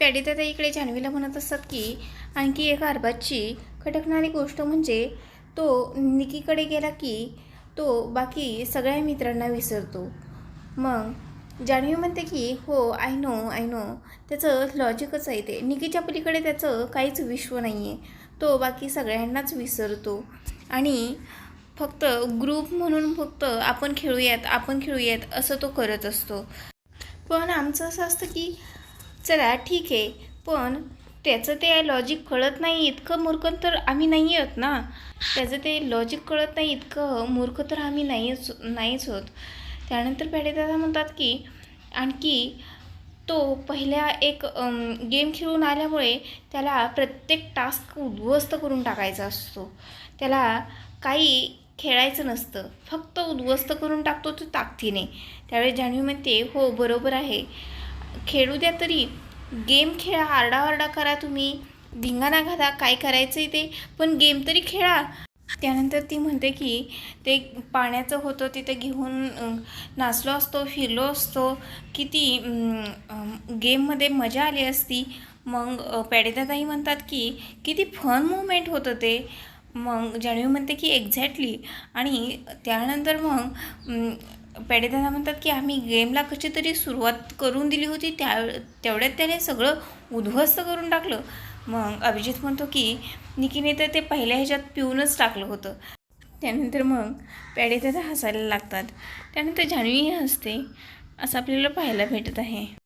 पॅडीदादा इकडे जान्हवीला म्हणत असतात की आणखी एक अरबाजची खटकणारी गोष्ट म्हणजे तो निकीकडे गेला की तो बाकी सगळ्या मित्रांना विसरतो. मग जान्हवी म्हणते की हो आय नो आय नो त्याचं लॉजिकच आहे ते. निकीच्या पलीकडे त्याचं काहीच विश्व नाही आहे तो बाकी सगळ्यांनाच विसरतो. आणि फक्त ग्रुप म्हणून फक्त आपण खेळूयात आपण खेळूयात असं तो करत असतो. पण आमचं असं असतं की चला ठीक आहे. पण त्याचं ते लॉजिक कळत नाही इतकं मूर्ख तर आम्ही नाही आहोत ना? त्याचं ते लॉजिक कळत नाही इतकं मूर्ख तर आम्ही नाहीच नाहीच होत त्यानंतर पेडेदादा म्हणतात की आणखी तो पहिल्या एक गेम खेळून आल्यामुळे त्याला प्रत्येक टास्क उद्ध्वस्त करून टाकायचा असतो. त्याला काही खेळायचं नसतं. फक्त उद्ध्वस्त करून टाकतो तो ताकदीने. त्यावेळी जाणवी म्हणते हो बरोबर आहे. खेळू द्या तरी. गेम खेळा आरडाओरडा करा तुम्ही. धिंगाणा घाला काय करायचं आहे ते. पण गेम तरी खेळा. त्यानंतर ती म्हणते की ते पाण्याचं होतं तिथे घेऊन नाचलो असतो फिरलो असतो. किती गेममध्ये मजा आली असती. मग पॅडेदादाही म्हणतात की किती फन मुवमेंट होतं ते. मग जान्हवी म्हणते की एक्झॅक्टली आणि त्यानंतर मग पॅडेदादा म्हणतात की आम्ही गेमला कशी तरी सुरुवात करून दिली होती त्या तेवढ्यात त्याने सगळं उद्ध्वस्त करून टाकलं. मग अभिजित म्हणतो की निकीने तर ते पहिल्या ह्याच्यात पिऊनच टाकलं होतं. त्यानंतर मग पॅडेदादा हसायला लागतात. त्यानंतर जान्हवी हसते. असं आपल्याला पाहायला भेटत आहे.